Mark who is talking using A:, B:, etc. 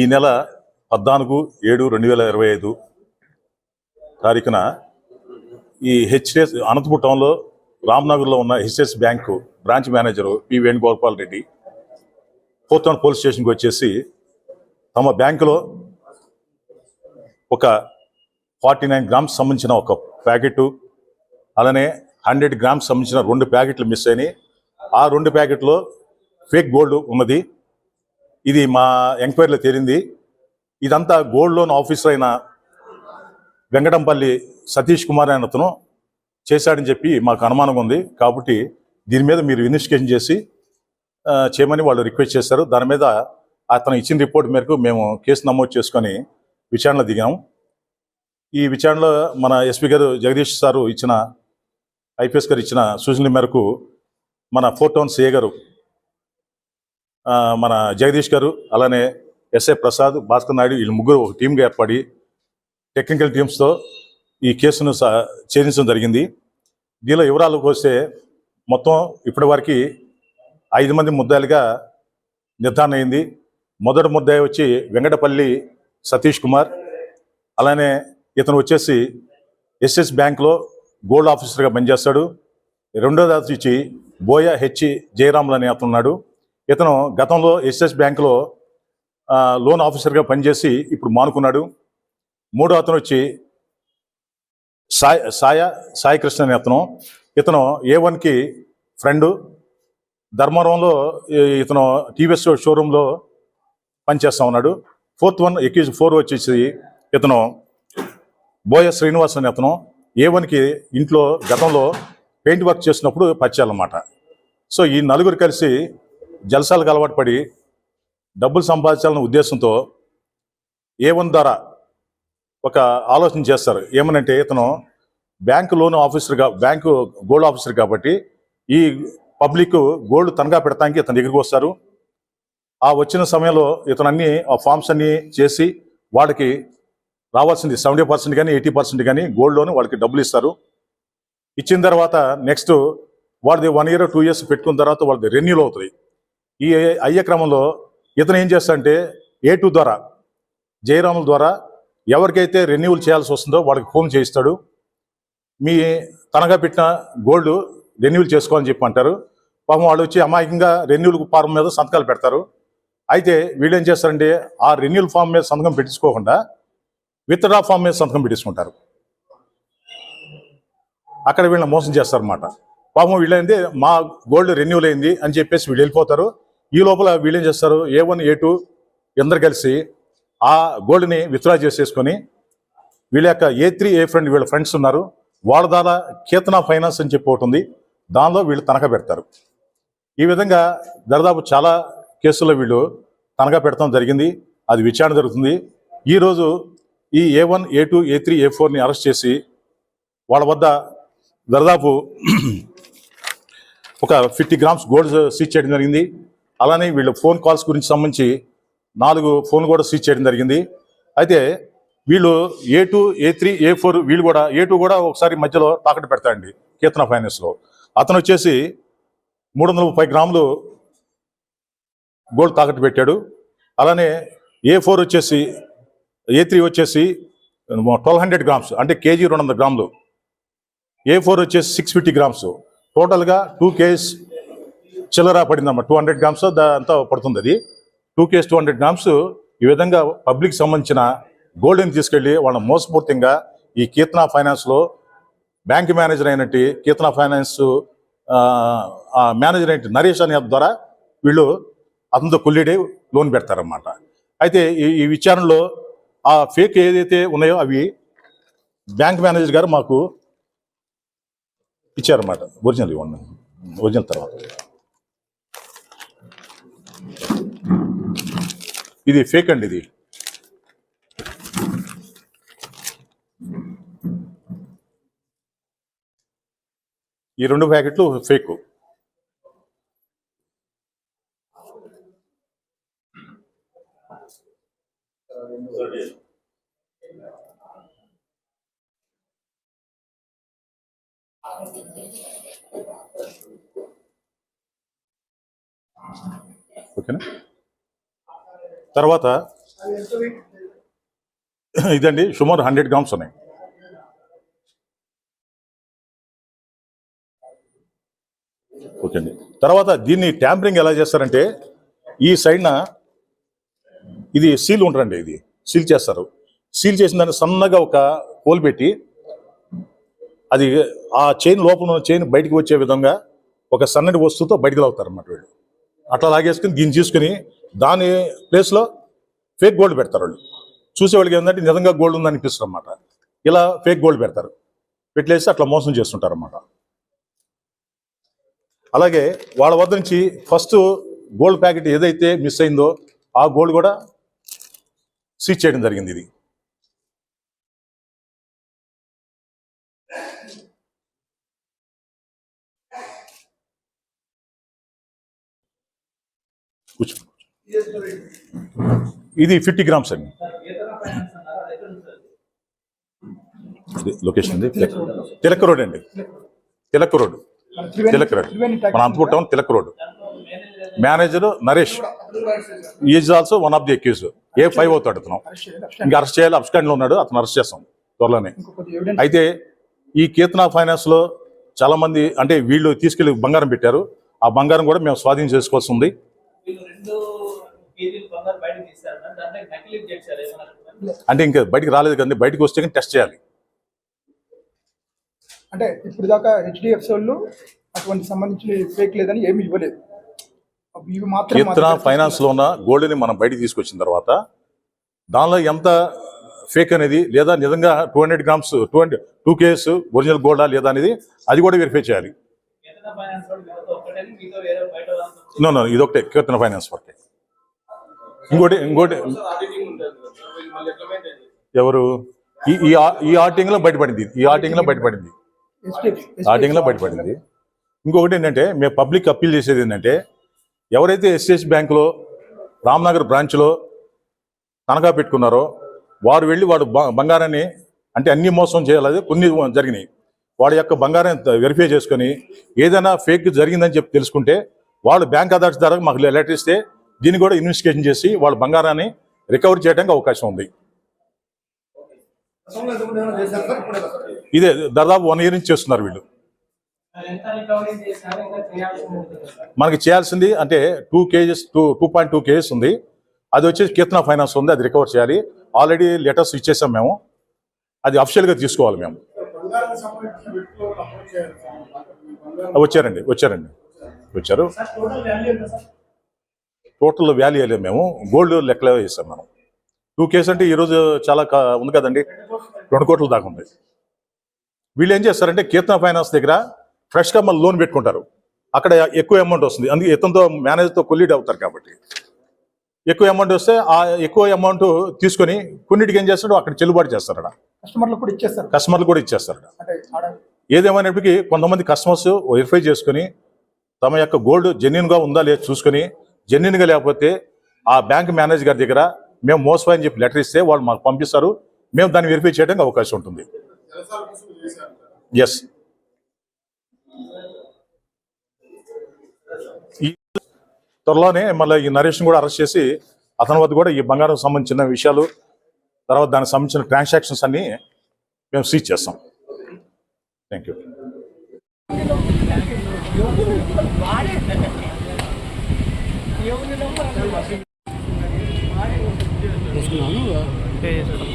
A: ఈ నెల పద్నాలుగు ఏడు రెండు వేల ఇరవై ఐదు తారీఖున ఈ హెచ్డిఎస్ అనంతపురం టౌన్లో రామ్నగర్లో ఉన్న HDS bank branch manager P Venugopal Reddy fourth police స్టేషన్కి వచ్చేసి తమ బ్యాంకులో ఒక ఫార్టీ నైన్ గ్రామ్స్ సంబంధించిన ఒక ప్యాకెట్ అలానే హండ్రెడ్ గ్రామ్స్ సంబంధించిన రెండు ప్యాకెట్లు మిస్ అయినాయి. ఆ రెండు ప్యాకెట్లో ఫేక్ గోల్డ్ ఉన్నది. ఇది మా ఎంక్వైరీలో తేలింది. ఇదంతా గోల్డ్ లోన్ ఆఫీసర్ అయిన వెంకటంపల్లి సతీష్ కుమార్ అనే అతను చేశాడని చెప్పి మాకు అనుమానం ఉంది. కాబట్టి దీని మీద మీరు ఇన్వెస్టిగేషన్ చేసి చేయమని వాళ్ళు రిక్వెస్ట్ చేశారు. దాని మీద అతను ఇచ్చిన రిపోర్ట్ మేరకు మేము కేసు నమోదు చేసుకొని విచారణ దిగాం. ఈ విచారణలో మన ఎస్పీ గారు జగదీష్ సారు ఇచ్చిన ఐపీఎస్ గారు ఇచ్చిన సూచనల మేరకు మన ఫోర్ టౌన్ సిఏ గారు మన జగదీష్ గారు అలానే ఎస్ఐ ప్రసాద్ భాస్కర్ నాయుడు వీళ్ళు ముగ్గురు ఒక టీంగా ఏర్పడి టెక్నికల్ టీమ్స్తో ఈ కేసును స- ఛేదించడం జరిగింది. దీనిలో వివరాలకు వస్తే మొత్తం ఇప్పటివరకు ఐదు మంది ముద్దాయిలుగా నిర్ధారణ అయింది. మొదటి ముద్దాయి వచ్చి వెంకటపల్లి సతీష్ కుమార్ అలానే ఇతను వచ్చేసి ఎస్ఎస్ బ్యాంక్లో గోల్డ్ ఆఫీసర్గా పనిచేస్తాడు. రెండోది వచ్చి బోయ హెచ్ జయరాములు అనే అతను ఉన్నాడు. ఇతను గతంలో ఎస్ఎస్ బ్యాంకులో లోన్ ఆఫీసర్గా పనిచేసి ఇప్పుడు మానుకున్నాడు. మూడో అతను వచ్చి సాయ సాయ సాయి కృష్ణ అనే అతను. ఇతను ఏ వన్కి ఫ్రెండు. ధర్మవరంలో ఇతను టీవీఎస్ షోరూంలో పనిచేస్తా ఉన్నాడు. ఫోర్త్ వన్ ఎక్యూజ్ ఫోర్ వచ్చేసి ఇతను బోయ శ్రీనివాస్ అనే అతను. ఏ వన్కి ఇంట్లో గతంలో పెయింట్ వర్క్ చేసినప్పుడు పరిచయాలన్నమాట. సో ఈ నలుగురు కలిసి జలసాలకు అలవాటు పడి డబ్బులు సంపాదించాలనే ఉద్దేశంతో ఏ వన్ ద్వారా ఒక ఆలోచన చేస్తారు. ఏమనంటే ఇతను బ్యాంకు లోన్ ఆఫీసర్గా బ్యాంకు గోల్డ్ ఆఫీసర్ కాబట్టి ఈ పబ్లిక్ గోల్డ్ తనగా పెడతానికి ఇతను దగ్గరికి వస్తారు. ఆ వచ్చిన సమయంలో ఇతను అన్ని ఆ ఫామ్స్ అన్నీ చేసి వాళ్ళకి రావాల్సింది సెవెంటీ పర్సెంట్ కానీ ఎయిటీ పర్సెంట్ కానీ గోల్డ్ లోన్ వాళ్ళకి డబ్బులు ఇస్తారు. ఇచ్చిన తర్వాత నెక్స్ట్ వాళ్ళది వన్ ఇయర్ టూ ఇయర్స్ పెట్టుకున్న తర్వాత వాళ్ళది రెన్యూల్ అవుతుంది. ఈ అయ్యే క్రమంలో ఇతను ఏం చేస్తాడంటే ఏ టూ ద్వారా జయరాముల ద్వారా ఎవరికైతే రెన్యూవల్ చేయాల్సి వస్తుందో వాళ్ళకి ఫోన్ చేయిస్తాడు. మీ తనగా పెట్టిన గోల్డ్ రెన్యూవల్ చేసుకోవాలని చెప్పి అంటారు. పాపం వాళ్ళు వచ్చి అమాయకంగా రెన్యూవల్ ఫారం మీద సంతకాలు పెడతారు. అయితే వీళ్ళు ఏం చేస్తారంటే ఆ రెన్యూవల్ ఫామ్ మీద సంతకం పెట్టించుకోకుండా విత్డ్రా ఫామ్ మీద సంతకం పెట్టించుకుంటారు. అక్కడ వీళ్ళని మోసం చేస్తారన్నమాట. పాపం వీళ్ళైంది మా గోల్డ్ రెన్యూవల్ అయింది అని చెప్పేసి వీళ్ళు వెళ్ళిపోతారు. ఈ లోపల వీళ్ళు ఏం చేస్తారు? ఏ వన్ ఏ టూ అందరు కలిసి ఆ గోల్డ్ని విత్డ్రా చేసేసుకొని వీళ్ళ యొక్క ఏ త్రీ ఏ ఫ్రెండ్ వీళ్ళ ఫ్రెండ్స్ ఉన్నారు. వాళ్ళ ద్వారా కేతన ఫైనాన్స్ అని చెప్పి ఒకటి ఉంది. దానిలో వీళ్ళు తనఖా పెడతారు. ఈ విధంగా దాదాపు చాలా కేసుల్లో వీళ్ళు తనఖా పెడతాం జరిగింది. అది విచారణ జరుగుతుంది. ఈరోజు ఈ A one A two A three A ఫోర్ని arrest చేసి వాళ్ళ వద్ద దాదాపు ఒక ఫిఫ్టీ గ్రామ్స్ గోల్డ్ సీజ్ చేయడం జరిగింది. అలానే వీళ్ళ ఫోన్ కాల్స్ గురించి సంబంధించి నాలుగు ఫోన్ కూడా స్విచ్ చేయడం జరిగింది. అయితే వీళ్ళు A two A three A four వీళ్ళు కూడా ఏ టూ కూడా ఒకసారి మధ్యలో తాకట్టు పెడతాడండి కీర్తన ఫైనాన్స్లో. అతను వచ్చేసి మూడు వందల ముప్పై గ్రాములు గోల్డ్ తాకట్టు పెట్టాడు. అలానే ఏ ఫోర్ వచ్చేసి ఏ త్రీ వచ్చేసి ట్వెల్వ్ హండ్రెడ్ గ్రామ్స్ అంటే కేజీ రెండు వందల గ్రాములు. ఏ ఫోర్ వచ్చేసి సిక్స్ ఫిఫ్టీ గ్రామ్స్. టోటల్గా టూ కేస్ చిల్లర పడిందమ్మా టూ హండ్రెడ్ గ్రామ్స్ అంతా పడుతుంది అది. Two case two hundred grams ఈ విధంగా పబ్లిక్ సంబంధించిన గోల్డ్ని తీసుకెళ్ళి వాళ్ళ మోసపూర్తిగా ఈ కీర్తన ఫైనాన్స్లో బ్యాంక్ మేనేజర్ అయినట్టు కీర్తన ఫైనాన్స్ మేనేజర్ అయినట్టు నరేష్ అనే ద్వారా వీళ్ళు అతనితో కొల్లిడే లోన్ పెడతారన్నమాట. అయితే ఈ ఈ విచారణలో ఆ ఫేక్ ఏదైతే ఉన్నాయో అవి బ్యాంక్ మేనేజర్ గారు మాకు ఇచ్చారన్నమాట. ఒరిజినల్ ఇవ్వండి. ఒరిజినల్ తర్వాత. ఇది ఫేక్ అండి ఇది. ఈ రెండు ప్యాకెట్లు ఫేక్ ఓకేనా? తర్వాత ఇదండి సుమారు హండ్రెడ్ గ్రామ్స్ ఉన్నాయి. ఓకే అండి. తర్వాత దీన్ని ట్యాంపరింగ్ ఎలా చేస్తారంటే ఈ సైడ్న ఇది సీల్ ఉంటారండి ఇది సీల్ చేస్తారు. సీల్ చేసిన దాన్ని సన్నగా ఒక హోల్ పెట్టి అది ఆ చైన్ లోపల ఉన్న చైన్ బయటికి వచ్చే విధంగా ఒక సన్నటి వస్తువుతో బయటకు లాగుతారు అన్నమాట వీళ్ళు. అట్లా లాగేసుకుని దీన్ని తీసుకుని దాని ప్లేస్లో ఫేక్ గోల్డ్ పెడతారు వాళ్ళు. చూసేవాళ్ళకి ఏంటంటే నిజంగా గోల్డ్ ఉందని అనిపిస్తుంది అన్నమాట ఇలా ఫేక్ గోల్డ్ పెడతారు. పెట్టలేసి అట్లా మోసం చేస్తుంటారు అన్నమాట అలాగే వాళ్ళ వద్ద నుంచి ఫస్ట్ గోల్డ్ ప్యాకెట్ ఏదైతే మిస్ అయిందో ఆ గోల్డ్ కూడా సీజ్ చేయడం జరిగింది ఇది. కూర్చో. ఇది ఫిఫ్టీ గ్రామ్స్ అండి. ఇది లొకేషన్ అండి తిలక్ రోడ్ అండి. తిలక్ రోడ్. తిలక్ రోడ్. మన Anantapur town Tilak road. Manager Naresh. Is also one of the accused A five అవుతాడు అతను. ఇంకా అరెస్ట్ చేయాలి అబ్స్కాండ్లో ఉన్నాడు అతను అరెస్ట్ చేస్తాం. త్వరలోనే. అయితే ఈ కీర్తన ఫైనాన్స్లో చాలామంది చాలా మంది అంటే వీళ్ళు తీసుకెళ్ళి బంగారం పెట్టారు. ఆ బంగారం కూడా మేము స్వాధీనం చేసుకోవాల్సి ఉంది. అంటే ఇంకా బయటికి రాలేదు కదండి బయటకు వస్తే కానీ టెస్ట్ చేయాలి.
B: అంటే ఇప్పుడు దాకా హెచ్డిఎఫ్సి వాళ్ళు అటువంటి సంబంధించిన ఫేక్ లేదని ఏమి ఇవ్వలేదు. ఇవి మాత్రం
A: కీర్తన ఫైనాన్స్లో ఉన్న గోల్డ్ని మనం బయటికి తీసుకొచ్చిన తర్వాత దానిలో ఎంత ఫేక్ అనేది లేదా నిజంగా two hundred grams two hundred two case original గోల్డా లేదా అనేది అది కూడా వెరిఫై చేయాలి. నో నో ఇదొకటే కీర్తన ఫైనాన్స్ వరకే. ఇంకోటి ఇంకోటి ఎవరు? ఈ ఈ ఆ- ఈ ఆర్టింగ్లో బయటపడింది ఈ ఆర్టింగ్లో బయటపడింది ఆర్టింగ్లో బయటపడింది. ఇంకొకటి ఏంటంటే మేము పబ్లిక్ అప్పీల్ చేసేది ఏంటంటే ఎవరైతే ఎస్ఎస్ బ్యాంకులో రామ్నగర్ బ్రాంచ్లో తనఖా పెట్టుకున్నారో వారు వెళ్ళి వాడు బ- బంగారాన్ని అంటే అన్ని మోసం చేయాలి కొన్ని జరిగినాయి. వాడి యొక్క బంగారం వెరిఫై చేసుకొని ఏదైనా ఫేక్ జరిగిందని చెప్పి తెలుసుకుంటే వాళ్ళు బ్యాంక్ అథారిటీ ద్వారా మాకు లెటర్ ఇస్తే దీన్ని కూడా ఇన్వెస్టిగేషన్ చేసి వాళ్ళ బంగారాన్ని రికవర్ చేయడానికి అవకాశం ఉంది. ఇదే దాదాపు వన్ ఇయర్ నుంచి చేస్తున్నారు వీళ్ళు. మనకి చేయాల్సింది అంటే two KGs two two point two KGs ఉంది. అది వచ్చేసి కీర్తన ఫైనాన్స్ ఉంది అది రికవర్ చేయాలి. ఆల్రెడీ లెటర్స్ ఇచ్చేసాం మేము. అది అఫిషియల్గా తీసుకోవాలి మేము. వచ్చారండి వచ్చారండి. వచ్చారు. టోటల్ వాల్యూ వేయలేము మేము. గోల్డ్ లెక్కలో వేసాం మనం. టూ కేసు అంటే ఈరోజు చాలా ఉంది కదండి. రెండు కోట్ల. దాకా ఉంది. వీళ్ళు ఏం చేస్తారంటే కీర్తన ఫైనాన్స్ దగ్గర ఫ్రెష్గా మళ్ళీ లోన్ పెట్టుకుంటారు. అక్కడ ఎక్కువ అమౌంట్ వస్తుంది. అందుకే ఇతనితో మేనేజర్తో కొల్లీడ్ అవుతారు కాబట్టి. ఎక్కువ అమౌంట్ వస్తే ఆ ఎక్కువ అమౌంట్ తీసుకొని కొన్నిటికి ఏం చేస్తాడు? అక్కడ చెల్లుబాటు చేస్తారట.
B: కస్టమర్లు కూడా ఇచ్చేస్తారు.
A: కస్టమర్లు కూడా
B: ఆడ
A: ఏదేమైనప్పటికీ కొంతమంది కస్టమర్స్ వెరిఫై చేసుకొని తమ యొక్క గోల్డ్ జెన్యున్గా ఉందా లేదా చూసుకొని జెన్యున్గా లేకపోతే ఆ బ్యాంక్ మేనేజర్ గారి దగ్గర మేము మోసపోయని చెప్పి లెటర్ ఇస్తే వాళ్ళు మాకు పంపిస్తారు. మేము దాన్ని వెరిఫై చేయడానికి అవకాశం ఉంటుంది. ఎస్ ఈ త్వరలోనే మళ్ళీ ఈ నరేష్ని కూడా అరెస్ట్ చేసి అతని వద్ద కూడా ఈ బంగారం సంబంధించిన విషయాలు తర్వాత దానికి సంబంధించిన ట్రాన్సాక్షన్స్ అన్ని మేము సీజ్ చేస్తాం. థ్యాంక్ యూ
C: చేసుకున్నాను